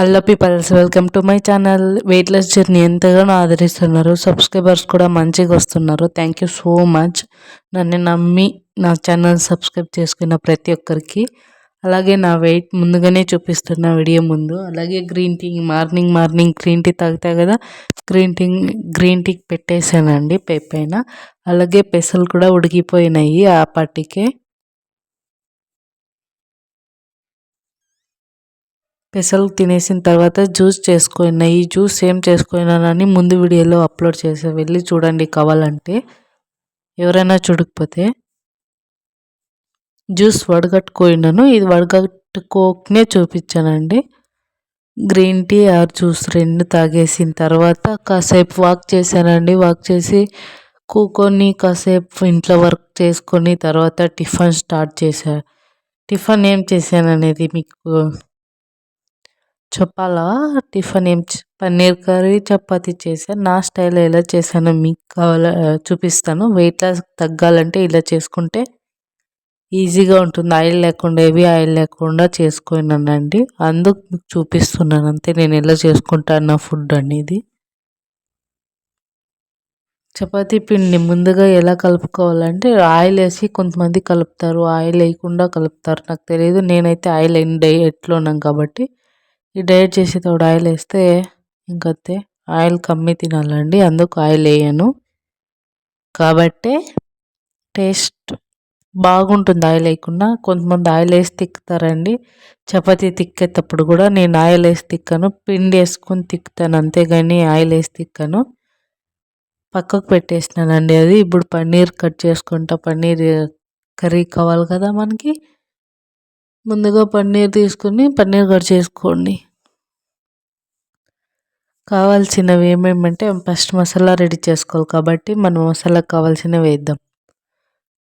Hello peoples welcome to my channel. Weightless journey ఎంతగానో ఆదరిస్తున్నారు. Subscribers కూడా మంచిగా వస్తున్నారు. థ్యాంక్ యూ సో మచ్ నన్ను నమ్మి నా ఛానల్ సబ్స్క్రైబ్ చేసుకున్న ప్రతి ఒక్కరికి. అలాగే నా వెయిట్ ముందుగానే చూపిస్తున్న వీడియో ముందు. అలాగే green tea morning morning green tea తాగుతా కదా? గ్రీన్ టీ గ్రీన్ టీ పెట్టేశానండి పైపైన. అలాగే పెసలు కూడా ఉడికిపోయినాయి ఆ పాటికే. పెసలు తినేసిన తర్వాత జ్యూస్ చేసుకున్న ఈ జ్యూస్ ఏం చేసుకున్నానని ముందు వీడియోలో అప్లోడ్ చేసా వెళ్ళి చూడండి కావాలంటే. ఎవరైనా చూడకపోతే. జ్యూస్ వడగట్టుకోయినాను ఇది వడగట్టుకోకనే చూపించానండి. గ్రీన్ టీ ఆర్ జ్యూస్ రెండు తాగేసిన తర్వాత కాసేపు వాక్ చేశానండి. వాక్ చేసి కూకొని కాసేపు ఇంట్లో వర్క్ చేసుకొని తర్వాత టిఫిన్ స్టార్ట్ చేశాను టిఫిన్ ఏం చేశాను అనేది మీకు చెప్పాలా? టిఫిన్ ఏం పన్నీర్ కర్రీ చపాతీ చేశాను నా స్టైల్ ఎలా చేశానో మీకు కావాల చూపిస్తాను. వెయిట్ లాస్ తగ్గాలంటే ఇలా చేసుకుంటే ఈజీగా ఉంటుంది. ఆయిల్ లేకుండా ఏవి ఆయిల్ లేకుండా చేసుకున్నానండి అందుకు మీకు చూపిస్తున్నాను. అంతే నేను ఎలా చేసుకుంటాను నా ఫుడ్ అనేది. చపాతీ పిండి ముందుగా ఎలా కలుపుకోవాలంటే ఆయిల్ వేసి కొంతమంది కలుపుతారు. ఆయిల్ వేయకుండా కలుపుతారు. నాకు తెలియదు నేనైతే ఆయిల్ డైట్లో ఉన్నాను కాబట్టి ఈ డైట్ చేసేటప్పుడు ఆయిల్ వేస్తే ఇంకంతే ఆయిల్ కమ్మి తినాలండి. అందుకు ఆయిల్ వేయను. కాబట్టే టేస్ట్ బాగుంటుంది ఆయిల్ వేయకుండా. కొంతమంది ఆయిల్ వేసి తిక్కుతారండి. చపాతీ తిక్కేటప్పుడు కూడా నేను ఆయిల్ వేసి తిక్కను. పిండి వేసుకొని తిక్కుతాను అంతేగాని ఆయిల్ వేసి తిక్కను. పక్కకు పెట్టేసినానండి అది. ఇప్పుడు పన్నీర్ కట్ చేసుకుంటా. పన్నీర్ కర్రీ కావాలి కదా మనకి. ముందుగా పన్నీర్ తీసుకుని పన్నీర్ కట్ చేసుకోండి. కావాల్సినవి ఏమేమంటే ఫస్ట్ మసాలా రెడీ చేసుకోవాలి కాబట్టి మనం మసాలా కావాల్సినవి వేద్దాం.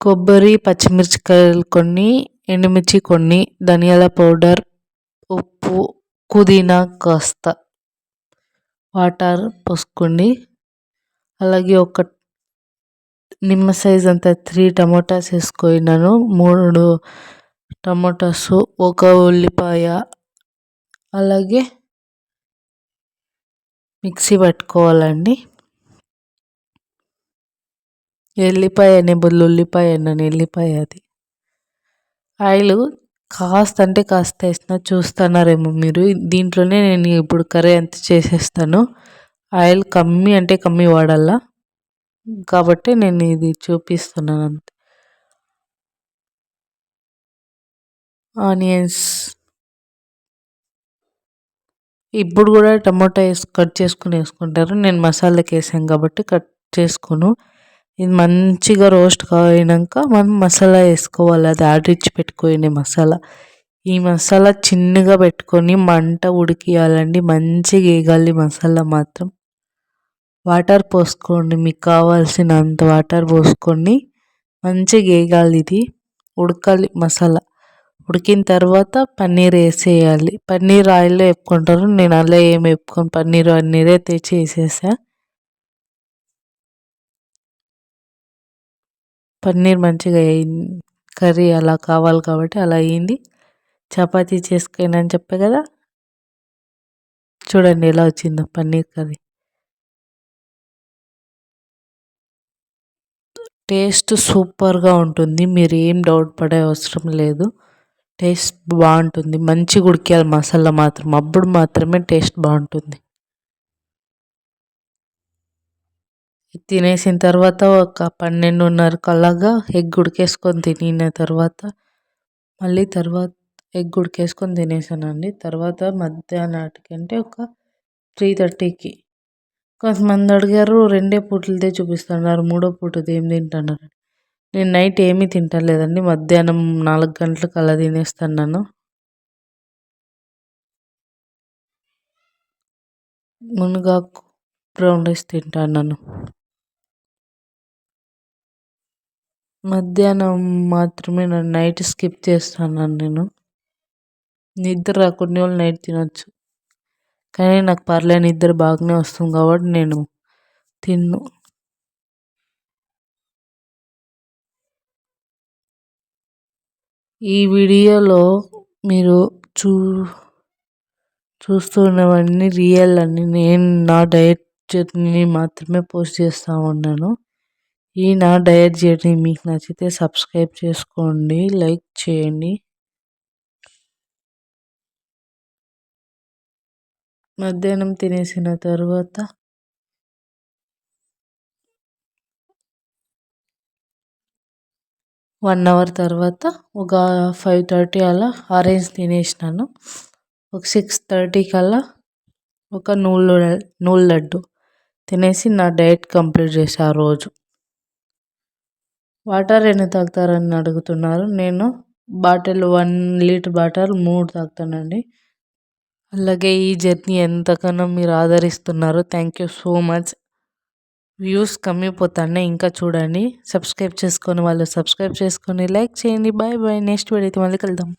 కొబ్బరి పచ్చిమిర్చికాయలు కొన్ని ఎండుమిర్చి కొన్ని ధనియాల పౌడర్ ఉప్పు పుదీనా కాస్త వాటర్ పోసుకోండి. అలాగే ఒక నిమ్మ సైజ్ అంత త్రీ టమోటాస్ వేసుకున్నాను మూడు టమోటాస్ ఒక ఉల్లిపాయ అలాగే మిక్సీ పట్టుకోవాలండి. ఎల్లిపాయనే బదులు ఉల్లిపాయ అన్నాను ఎల్లిపాయ అది. ఆయిల్ కాస్త అంటే కాస్త వేసిన చూస్తున్నారేమో మీరు. దీంట్లోనే నేను ఇప్పుడు కర్రీ అంత చేసేస్తాను. ఆయిల్ కమ్మి అంటే కమ్మి వాడాలా? కాబట్టి నేను ఇది చూపిస్తున్నాను అంతే. ఆనియన్స్. ఇప్పుడు కూడా టమాటా వేసి కట్ చేసుకుని వేసుకుంటారు. నేను మసాలాకి వేసాను కాబట్టి కట్ చేసుకోను. ఇది మంచిగా రోస్ట్ అయినాక మనం మసాలా వేసుకోవాలి. అది ఆడిచ్చి పెట్టుకునే మసాలా. ఈ మసాలా చిన్నగా పెట్టుకొని మంట ఉడికియాలండి. మంచిగా వేగాలి మసాలా మాత్రం. వాటర్ పోసుకోండి. మీకు కావాల్సినంత వాటర్ పోసుకొని మంచిగా వేగాలి ఇది. ఉడకాలి మసాలా. ఉడికిన తర్వాత పన్నీర్ వేసేయాలి. పన్నీర్ ఆయిల్లో వేపుకుంటారు. నేను అలా ఏం వేపుకొని. పన్నీర్ పన్నీరే తెచ్చి వేసేసా పన్నీర్ మంచిగా కర్రీ అలా కావాలి కాబట్టి అలా అయింది. చపాతీ చేసుకుని చెప్పే కదా? చూడండి ఎలా వచ్చిందో పన్నీర్ కర్రీ. టేస్ట్ సూపర్గా ఉంటుంది. మీరు ఏం డౌట్ పడే అవసరం లేదు. టేస్ట్ బాగుంటుంది. మంచిగా ఉడికేయాలి మసాలా మాత్రం అప్పుడు మాత్రమే టేస్ట్ బాగుంటుంది. తినేసిన తర్వాత ఒక పన్నెండున్నర కల్లాగా ఎగ్ ఉడికేసుకొని తినిన తర్వాత మళ్ళీ తర్వాత ఎగ్ ఉడికేసుకొని తినేసానండి. తర్వాత మధ్యాహ్నాటికి అంటే ఒక త్రీ థర్టీకి. కొంతమంది అడిగారు రెండే పూటలదే చూపిస్తున్నారు మూడో పూటది ఏం తింటున్నారు? నేను నైట్ ఏమీ తింటలేదండి. మధ్యాహ్నం నాలుగు గంటలకు అలా తినేస్తున్నాను మునగాకు బ్రౌన్ రైస్ తింటున్నాను మధ్యాహ్నం మాత్రమే నేను నైట్ స్కిప్ చేస్తాను నేను. నిద్ర కొన్ని వాళ్ళు నైట్ తినొచ్చు. కానీ నాకు పర్లే నిద్ర బాగానే వస్తుంది కాబట్టి నేను తిన్ను. ఈ వీడియోలో మీరు చూ చూస్తున్నవన్నీ రియల్ అని నేను నా డయట్ జర్నీని మాత్రమే పోస్ట్ చేస్తూ ఉన్నాను. ఈ నా డయట్ జర్నీ మీకు నచ్చితే సబ్స్క్రైబ్ చేసుకోండి లైక్ చేయండి. మధ్యాహ్నం తినేసిన తర్వాత వన్ అవర్ తర్వాత ఒక ఫైవ్ థర్టీ అలా ఆరెంజ్ తినేసినాను. ఒక సిక్స్ థర్టీ కల్లా ఒక నూలు నూలు లడ్డు తినేసి నా డైట్ కంప్లీట్ చేసా ఆ రోజు. వాటర్ ఎన్ని తాగుతారని అడుగుతున్నారు. నేను బాటిల్ వన్ లీటర్ బాటిల్ మూడు తాగుతానండి. అలాగే ఈ జర్నీ ఎంతగానో మీరు ఆదరిస్తున్నారు. Thank you so much. Views కమ్మిపోతున్నాయి ఇంకా చూడండి. సబ్స్క్రైబ్ చేసుకొని వాళ్ళు సబ్స్క్రైబ్ చేసుకొని లైక్ చేయండి. Bye bye. నెక్స్ట్ వీడియో అయితే మళ్ళీ కలుద్దాం.